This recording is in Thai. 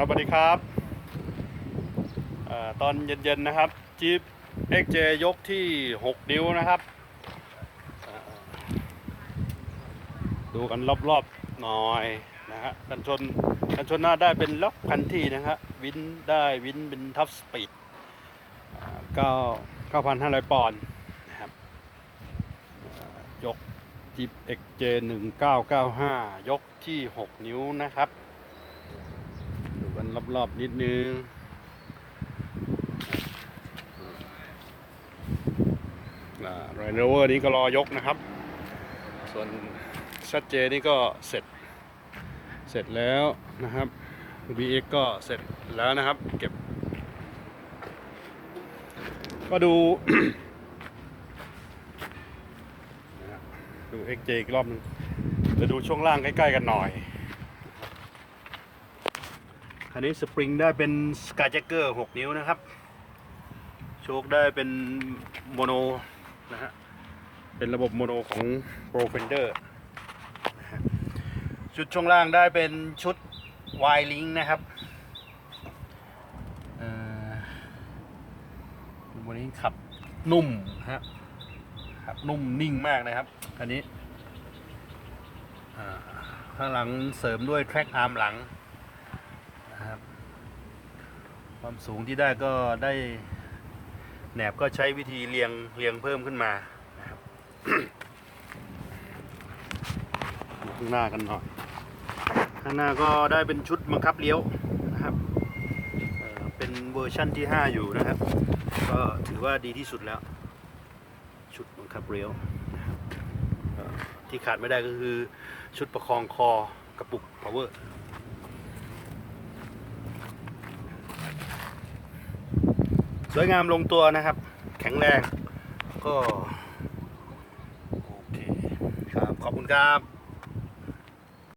ครับสวัสดีครับอตอนเย็นๆนะครับจีบ XJ ยกที่ 6 นิ้วนะครับ ดูกันรอบๆหน่อยนะฮะกันชนกันชนหน้าได้เป็นล็อกพันที่นะฮะวินได้วินเป็นทัฟสปีดเก้าเก้าพันห้าร้อยปอนด์นะครับเอ่อยกจีบ XJ 1995 ยกที่ 6 นิ้วนะครับ มันรอบๆนิดนึงไรเนเวอร์นี้ก็รอยกนะครับ ส่วนชัดเจนี่ก็เสร็จ เสร็จแล้วนะครับ BX ก็เสร็จแล้วนะครับ เก็บ ก็ดู ดู XJ อีกรอบนึงจะดูช่วงล่างใกล้ ๆ กันหน่อย คันนี้สปริงได้เป็นสกายแจ็คเกอร์6นิ้วนะครับ โชคได้เป็นโมโนนะฮะ เป็นระบบโมโนของ Pro Fender นะฮะชุดช่วงล่างได้เป็นชุด Y Link นะครับอ่อวันนี้ขับนุ่มฮะขับนุ่มนิ่งมากนะครับคันนี้ข้างหลังเสริมด้วยแทร็กอาร์มหลัง นะครับ ความสูงที่ได้ก็ได้แหนบก็ใช้วิธีเรียงเรียงเพิ่มขึ้นมานะครับดูข้างหน้ากันหน่อยข้างหน้าก็ได้เป็นชุดบังคับเลี้ยวนะครับเเป็นเวอร์ชั่นที่ 5 อยู่นะครับ ก็ถือว่าดีที่สุดแล้ว ชุดบังคับเลี้ยวที่ขาดไม่ได้ก็คือชุดประคองคอกระปุก power วยงามลงตัวนะครับ แข็งแรงก็ โอเคครับ ขอบคุณครับ